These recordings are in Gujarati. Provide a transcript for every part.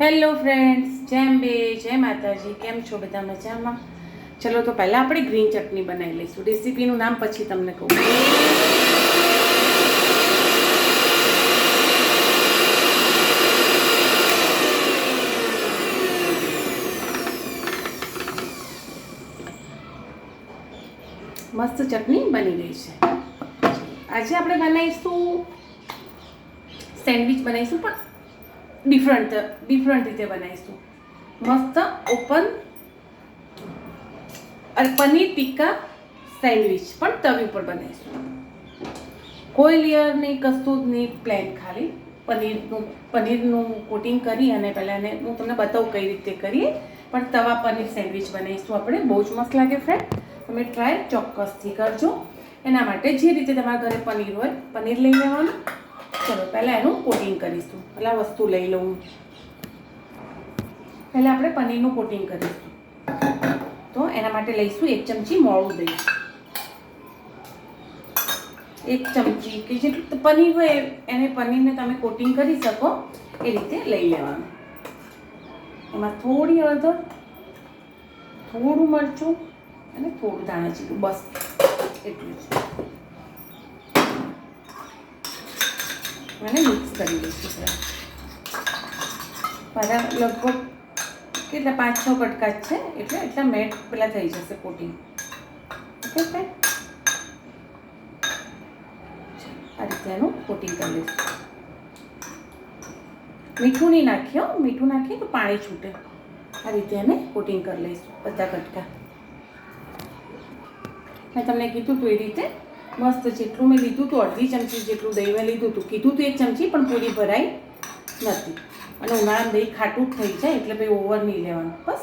હેલો ફ્રેન્ડ્સ જેમ બે જય માતાજી, કેમ છો બધા મજામાં? ચલો તો પહેલાં આપણે ગ્રીન ચટણી બનાવી લઈશું. રેસીપીનું નામ પછી તમને કહું. મસ્ત ચટણી બની ગઈ છે. આજે આપણે બનાવીશું સેન્ડવિચ બનાવીશું, પણ ડિફરન્ટ ડિફરન્ટ રીતે બનાવીશું. મસ્ત ઓપન અને પનીર ટિક્કા સેન્ડવિચ પણ તવી ઉપર બનાવીશું. કોઈ લેયર નહીં કશું જ નહીં પ્લેન ખાલી. પનીરનું પનીરનું કોટિંગ કરી અને પહેલાં એને હું તમને બતાવું કઈ રીતે કરીએ. પણ તવા પનીર સેન્ડવિચ બનાવીશું આપણે. બહુ જ મસ્ત લાગે ફ્રેન્ડ તમે ટ્રાય ચોક્કસથી કરજો. એના માટે જે રીતે તમારા ઘરે પનીર હોય, પનીર લઈ લેવાનું. ચલો, પહેલાં એનું કોટિંગ કરીશું. પહેલાં વસ્તુ લઈ લઉં. પહેલાં આપણે પનીરનું કોટિંગ કરીશું. તો એના માટે લઈશું એક ચમચી મોળું દહીં. એક ચમચી કે જેટલું પનીર હોય એને પનીરને તમે કોટિંગ કરી શકો, એ રીતે લઈ લેવાનું. એમાં થોડી હળદર થોડું મરચું અને થોડું ધાણા જીરું, બસ. એટલું જ. અને મિક્સ કરી દઈશું મારા લગભગ કેટલા, પાંચ, છ કટકા જ છે. એટલે એટલા મેટ પેલા થઈ જશે કોટિંગ. ઓકે ફ્રેન્ડ આ રીતે એનું કોટિંગ કરી દઈશું. મીઠું નહીં નાખીએ હો. મીઠું નાખીએ તો પાણી છૂટે. આ રીતે એને કોટિંગ કરી લઈશું, બધા કટકા. મેં તમને કીધું તો એ રીતે મસ્ત જેટલું મેં લીધું હતું અડધી ચમચી જેટલું દહીં મેં લીધું હતું કીધું હતું એક ચમચી, પણ પૂરી ભરાઈ નથી. અને ઉનાળામાં દહીં ખાટું થઈ જાય, એટલે ભાઈ ઓવર નહીં લેવાનું. બસ,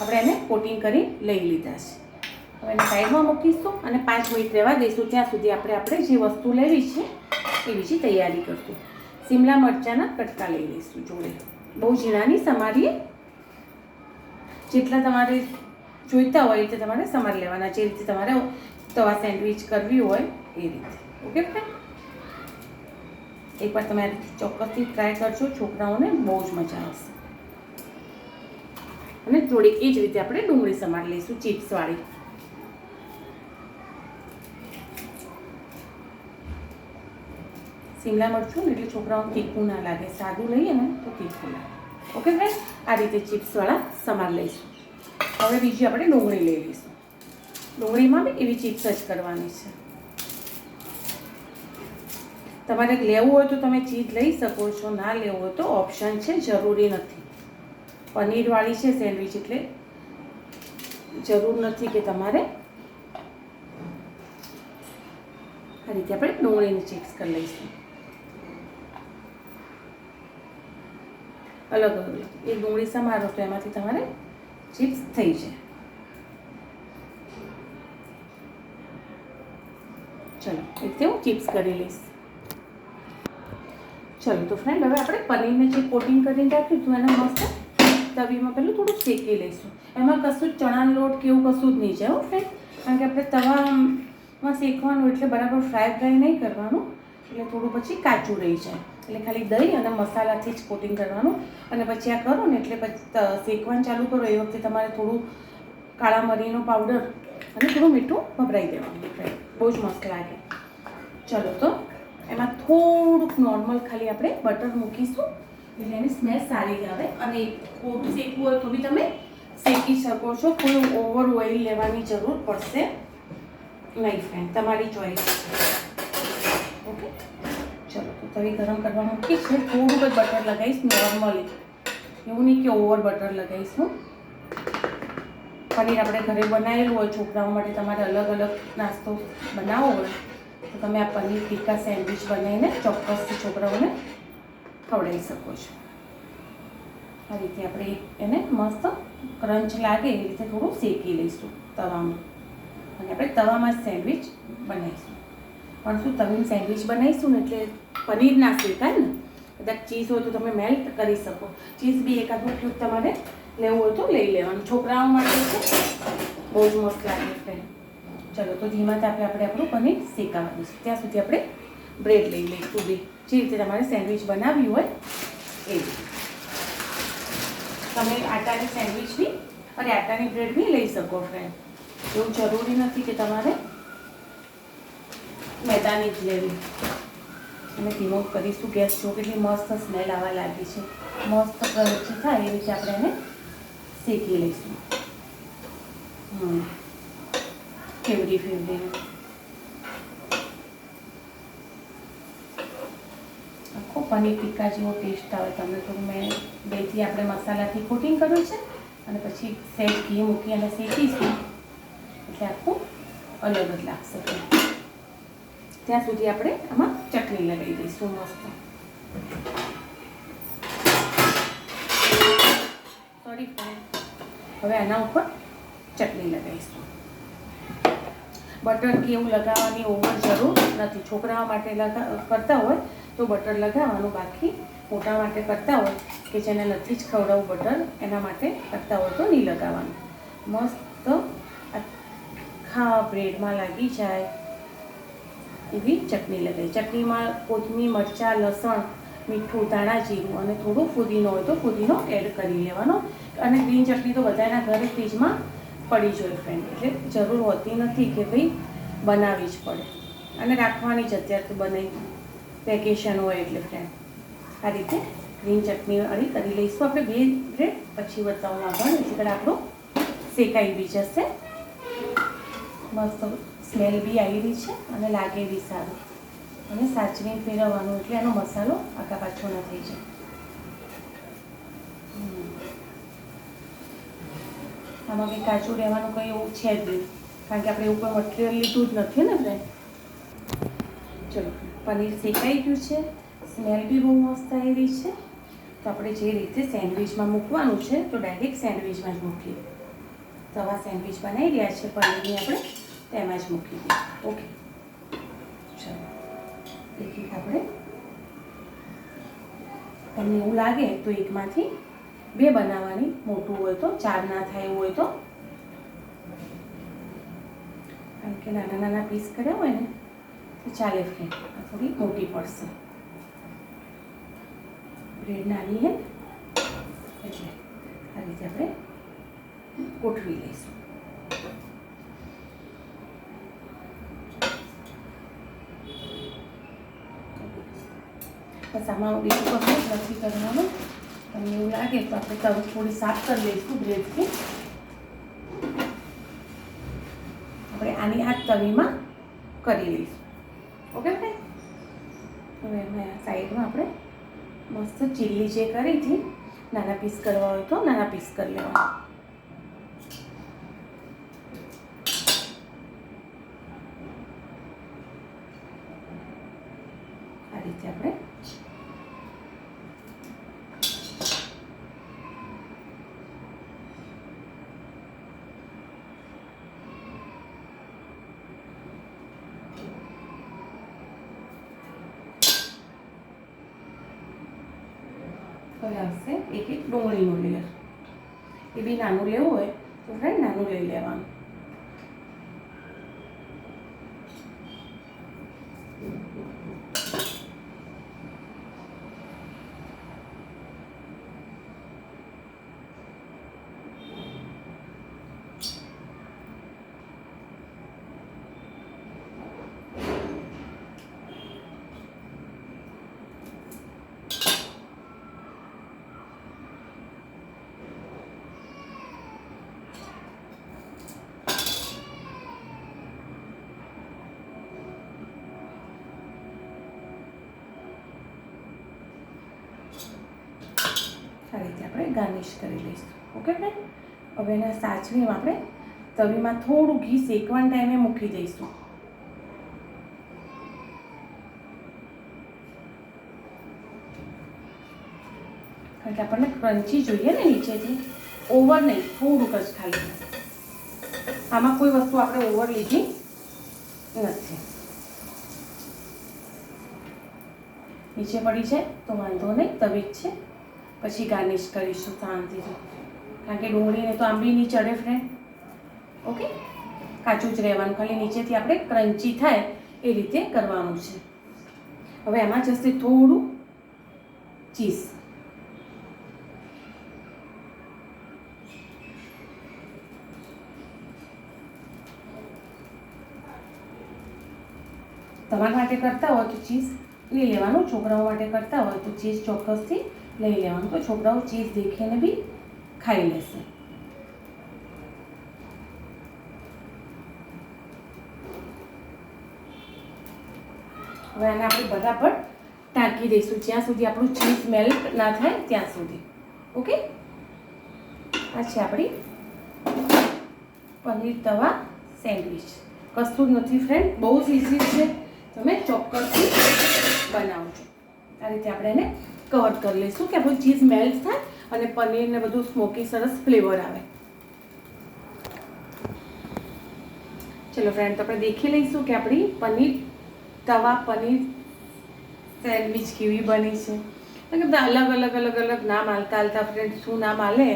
આપણે એને કોટિંગ કરી લઈ લીધા છે. હવે એને સાઈડમાં મૂકીશું અને પાંચ મિનિટ રહેવા દઈશું. ત્યાં સુધી આપણે આપણે જે વસ્તુ લેવી છે, એ બીજી તૈયારી કરશું. શિમલા મરચાંના કટકા લઈ લઈશું જોડે. બહુ ઝીણાની સમારીએ. જેટલા તમારે જોઈતા હોય એ તમારે સમાર લેવાના. જે રીતે તમારે તવા સેન્ડવિચ કરવી હોય એ રીતે. Okay friend? એકવાર તમે ચોક્કસથી ટ્રાય કરજો, છોકરાઓને બહુ જ મજા આવશે. અને થોડીક એ જ રીતે આપણે ડુંગળી સમાર લઈશું ચિપ્સવાળી શિમલા મરચું એટલે છોકરાઓને તીખું ના લાગે, સાદું લઈએ ને તો તીખું લાગે. Okay friend? આ રીતે ચિપ્સવાળા સમાર લઈશું. હવે બીજી આપણે ડુંગળી લઈ લઈશું. ડુંગળીમાં બી એવી ચિપ્સ જ કરવાની છે. તમારે લેવું હોય તો તમે ચીઝ લઈ શકો છો, ના લેવું હોય તો ઓપ્શન છે, જરૂરી નથી. પનીરવાળી છે સેન્ડવિચ એટલે જરૂર નથી કે તમારે આ રીતે આપણે ડુંગળીની ચિપ્સ કરી લઈશું. અલગ અલગ એ ડુંગળી સમારો તો એમાંથી તમારે ચિપ્સ થઈ જાય. ચલો રીતે હું ચિપ્સ કરી લઈશ. ચલો, તો ફ્રેન્ડ હવે આપણે પનીરને જે કોટિંગ કરીને રાખ્યું હતું, એને મસ્ત તવીમાં પહેલું થોડું શેકી લઈશું. એમાં કશું જ ચણાનો લોટ કે એવું કશું જ નહીં જાય ફ્રેન્ડ કારણ કે આપણે તવામાં શેકવાનું એટલે બરાબર ફ્રાય ફ્રાય નહીં કરવાનું. એટલે થોડું પછી કાચું રહી જાય. એટલે ખાલી દહીં અને મસાલાથી જ કોટિંગ કરવાનું. અને પછી આ કરો ને, એટલે પછી શેકવાનું ચાલુ કરો. એ વખતે તમારે થોડું કાળા મરીનો પાવડર અને થોડું મીઠું ભભરાઈ દેવાનું ફ્રેન્ડ બહુ જ મસ્ત લાગે. ચલો તો, એમાં થોડુંક નોર્મલ ખાલી આપણે બટર મૂકીશું. એટલે એની સ્મેલ સારી આવે. અને ખોટું શેકવું હોય તો બી તમે શેકી શકો છો. કોઈ ઓવર ઓઇલ લેવાની જરૂર પડશે નહીં ફ્રેન્ડ તમારી ચોઈસ ઓકે ચલો તો તવી ગરમ કરવા મૂકી છે થોડુંક જ બટર લગાવીશ નોર્મલી એવું નહીં કે ઓવર બટર લગાવીશ. હું પનીર આપણે ઘરે બનાવેલું હોય, છોકરાઓ માટે તમારે અલગ અલગ નાસ્તો બનાવવો હોય, તો તમે આ પનીર ટીકા સેન્ડવિચ બનાવીને ચોક્કસથી છોકરાઓને ખવડાવી શકો છો. આ રીતે આપણે એને મસ્ત ક્રંચ લાગે એ રીતે થોડું શેકી લઈશું તવામાં. અને આપણે તવામાં જ સેન્ડવિચ બનાવીશું. પણ શું તવીને સેન્ડવિચ બનાવીશું ને એટલે પનીર ના શેકાય ને, કદાચ ચીઝ હોય તો તમે મેલ્ટ કરી શકો. ચીઝ બી એકાદું ક્યુબ તમારે લેવું હોય તો લઈ લેવાનું. છોકરાઓ માટે છે બહુ જ મસ્ત લાગે ફ્રેન્ડ ચલો, તો ધીમા તાપે આપણે આપણું પનીર શેકાવા દઈશું. ત્યાં સુધી આપણે બ્રેડ લઈ લઈશું બી જે રીતે તમારે સેન્ડવિચ બનાવવી હોય એ તમે આટાની સેન્ડવિચ બી અને આટાની બ્રેડ બી લઈ શકો ફ્રેન્ડ એવું જરૂરી નથી કે તમારે મેદાની જ લેવી. અને ધીમો કરીશું. ગેસ જો કેટલી મસ્ત સ્મેલ આવવા લાગી છે. મસ્ત ક્રંચી થાય એ રીતે આપણે એને શેકી લઈશું હમ ફેવરી ફેવરી આખો પનીર ટીક્કા જેવો ટેસ્ટ આવે તમને તો મેં બેથી આપણે મસાલાથી કોટિંગ કર્યું છે અને પછી સેજ ઘી મૂકી અને શેકીશું એટલે આખું અલગ જ લાગશે ત્યાં સુધી આપણે આમાં ચટણી લગાવી દઈશું મસ્ત સોરી હવે આના ઉપર ચટણી લગાવીશું. બટર કે એવું લગાવવાની ઓવર જરૂર નથી. છોકરાઓ માટે કરતા હોય તો બટર લગાવવાનું. બાકી મોટા માટે કરતા હોય કે જેને નથી જ ખવડાવવું બટર, એના માટે કરતા હોય તો નહીં લગાવવાનું. મસ્ત આખા બ્રેડમાં લાગી જાય એવી ચટણી લગાવી. ચટણીમાં કોથમીર, મરચાં, લસણ, મીઠું, ધાણા, જીરું અને થોડું ફુદીનો હોય તો ફુદીનો એડ કરી લેવાનો. અને ગ્રીન ચટણી તો બધાના ઘરે ફ્રીજમાં પડી જોઈએ ફ્રેન્ડ એટલે જરૂર હોતી નથી કે ભાઈ બનાવવી જ પડે. અને રાખવાની જ અત્યારે તો બનાવી વેકેશન હોય એટલે ફ્રેન્ડ આ રીતે ગ્રીન ચટણી અડી કરી લઈશું. આપણે બે બ્રેડ પછી બતાવું આગળ. એટલે આપણું શેકાઈ બી જશે. મસ્ત સ્મેલ બી આવી રહી છે અને લાગે બી સારું. અને સાચવીને ફેરવવાનું. એટલે એનો મસાલો આખા પાછો ન થઈ જાય. આમાં કંઈ કાચું રહેવાનું કંઈ એવું છે જ નહીં. કારણ કે આપણે એવું કોઈ મટીરિયલ લીધું જ નથી ને આપણે ચલો, પનીર શેકાઈ ગયું છે. સ્મેલ બી બહુ મસ્ત આવી છે. તો આપણે જે રીતે સેન્ડવિચમાં મૂકવાનું છે, તો ડાયરેક્ટ સેન્ડવિચમાં જ મૂકીએ. આવા સેન્ડવિચ બનાવી રહ્યા છે પનીરની આપણે, તેમાં જ મૂકી દઈએ. ઓકે. ચલો એક આપણે. તમને એવું લાગે તો એકમાંથી બે બનાવવાની, મોટું હોય તો, ચાર ના થાય એવું હોય તો. કારણ કે નાના નાના પીસ કર્યા હોય ને, તો ચાલે ફ્રેન્ડ થોડી મોટી પડશે. બ્રેડ નાની હે, એટલે આ રીતે આપણે ગોઠવી લઈશું. બસ આમાં બીજું કશું નથી કરવાનું. તમને એવું લાગે તો આપણે તવી થોડી સાફ કરી લઈશું બ્રેડથી. આપણે આની આ તવીમાં કરી લઈશું. ઓકે ફ્રેન્ડ હવે એમાં સાઈડમાં આપણે મસ્ત ચીલી જે કરી હતી, નાના પીસ કરવા હોય તો નાના પીસ કરી લેવા આ રીતે આપણે હવે આવશે એક એક ડુંગળીનું લેયર. એ બી નાનું લેવું હોય તો ફ્રેન્ડ નાનું લઈ લેવાનું. આ રીતે આપણે ગાર્નિશ કરી લઈશું, ઓકે ફ્રેન્ડ હવે એને સાચવીને આપણે તવીમાં થોડું ઘી શેકવાના ટાઈમે મૂકી દઈશું. કારણ કે આપણને ક્રન્ચી જોઈએ ને નીચેથી, ઓવર નહીં, થોડુંક જ ખાલી. આમાં કોઈ વસ્તુ આપણે ઓવર લીધી નથી. નીચે પડી છે, તો વાંધો નહીં, તવી જ છે. પછી ગાર્નિશ કરીશું શાંતિથી. કારણ કે ડુંગળીને તો આંબી નહીં ચડે ફ્રેન્ડ ઓકે કાચું જ રહેવાનું. ખાલી નીચેથી આપણે ક્રન્ચી થાય એ રીતે કરવાનું છે. હવે એમાં જશે થોડું ચીઝ. તમારા માટે કરતા હોય તો ચીઝ. લઈ લેવાનું. છોકરાઓ માટે કરતા હોય તો ચીઝ ચોક્કસથી લઈ લેવાનું. તો છોકરાઓ ચીઝ દેખીને બી ખાઈ લેશે. હવે આને આપણે બરાબર ટાંકી દઈશું. જ્યાં સુધી આપણું ચીઝ મેલ્ટ ના થાય ત્યાં સુધી. ઓકે આ છે આપણી પનીર તવા સેન્ડવિચ. કશું નથી ફ્રેન્ડ બહુ જ ઇઝી છે. તમે ચોક્કસથી બનાવજો. આ રીતે આપણે એને કવર કરી લઈશું કે આપણું ચીઝ મેલ્ટ થાય અને પનીરને બધું સ્મોકી સરસ ફ્લેવર આવે. ચલો ફ્રેન્ડ તો આપણે દેખી લઈશું કે આપણી પનીર, તવા પનીર સેન્ડવિચ કેવી બની છે. કારણ બધા અલગ અલગ અલગ અલગ નામ હાલતા હાલતા ફ્રેન્ડ શું નામ હાલે?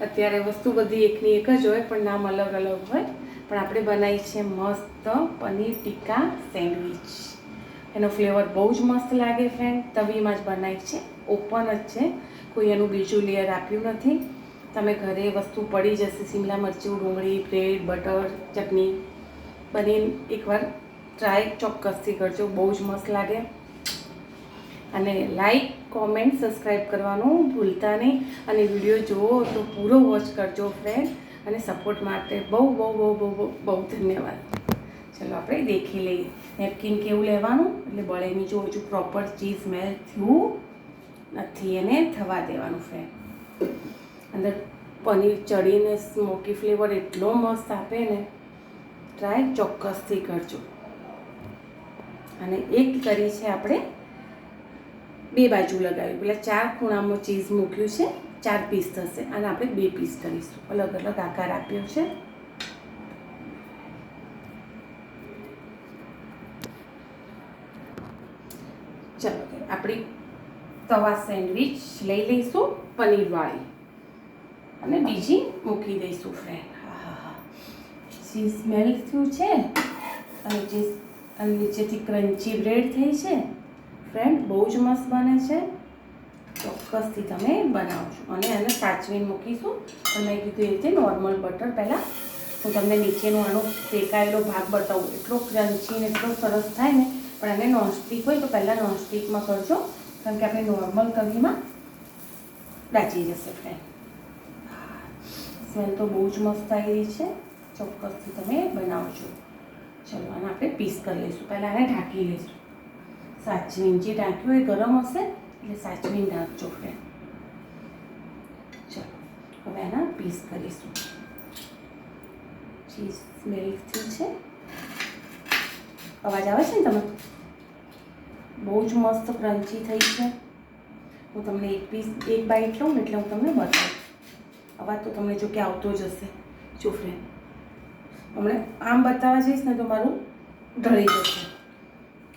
અત્યારે વસ્તુ બધી એકની એક જ હોય, પણ નામ અલગ અલગ હોય. પણ આપણે બનાવી છે મસ્ત પનીર ટીકા સેન્ડવિચ. એનો ફ્લેવર બહુ જ મસ્ત લાગે ફ્રેન્ડ તવીમાં જ બનાવી છે. ઓપન જ છે. કોઈ એનું બીજું લેયર આપ્યું નથી. તમે ઘરે વસ્તુ પડી જશે. શિમલા મરચું, ડુંગળી બ્રેડ બટર ચટણી. બની એકવાર ટ્રાય ચોક્કસથી કરજો. બહુ જ મસ્ત લાગે. અને લાઈક કોમેન્ટ સબસ્ક્રાઈબ કરવાનું ભૂલતા નહીં. અને વીડિયો જુઓ તો પૂરો વોચ કરજો ફ્રેન્ડ અને સપોર્ટ માટે બહુ બહુ બહુ બહુ બહુ બહુ ધન્યવાદ. ચલો આપણે દેખી લઈએ. નેપકિન કેવું લેવાનું? એટલે બળેની જો હજુ પ્રોપર ચીઝ મેલ થયું નથી એને થવા દેવાનું ફ્રેન અંદર પનીર ચડીને સ્મોકી ફ્લેવર એટલો મસ્ત આપે ને ટ્રાય ચોક્કસથી કરજો. અને એક કરી છે આપણે બે બાજુ લગાવ્યું પેલા ચાર ખૂણામાં ચીઝ મૂક્યું છે, ચાર પીસ થશે. અને આપણે બે પીસ કરીશું. અલગ અલગ આકાર આપ્યો છે ચલો આપણી તવા સેન્ડવિચ લઈ લઈશું પનીરવાળી અને બીજી મૂકી દઈશું ફ્રેન્ડ હા હા હા સ્મેલ થયું છે, અને જે અને નીચેથી ક્રન્ચી બ્રેડ થઈ છે ફ્રેન્ડ બહુ જ મસ્ત બને છે. ચોક્કસથી તમે બનાવજો. અને એને સાચવીને મૂકીશું. અને મેં કીધું એ રીતે નોર્મલ બટર પહેલાં. હું તમને નીચેનો આનો શેકાયેલો ભાગ બતાવું. એટલો ક્રન્ચી ને એટલો સરસ થાય ને, પણ એને નોનસ્ટિક હોય તો પહેલાં નોનસ્ટિકમાં કરજો. કારણ કે આપણે નોર્મલ કઢીમાં દાચી જશે ફ્રેન્ડ સ્મેલ તો બહુ જ મસ્ત આવી રહી છે. ચોક્કસથી તમે બનાવજો. ચલો, આને આપણે પીસ કરી લઈશું. પહેલાં આને ઢાંકી લઈશું. સાચવીન જે ઢાંક્યું એ ગરમ હશે, એટલે સાચવીને ઢાંકજો ફ્રેન્ડ ચલો, હવે આના પીસ કરીશું. ચીઝ મેલ્ટથી છે. અવાજ આવે છે ને તમે બહુ જ મસ્ત ક્રન્ચી થઈ છે. હું તમને એક પીસ, એક બાઈટ લઉં એટલે હું તમને બતાવું. અવાજ તો તમને જો કે આવતો જ હશે. જો ફ્રેન્ડ હમણાં આમ બતાવવા જઈશ ને તો મારું ઢળી જશે.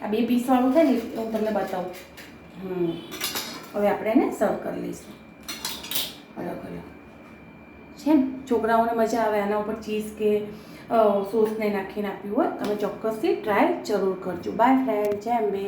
આ બે પીસવાળું થાય ને હું તમને બતાવું. હમ. હવે આપણે એને સર્વ કરી લઈશું. અલગ અલગ છે ને? છોકરાઓને મજા આવે આના ઉપર ચીઝ કે સોસને નાખીને આપ્યું હોય, તમે ચોક્કસથી ટ્રાય જરૂર કરજો. બાય ફ્રેન્ડ જેમ બે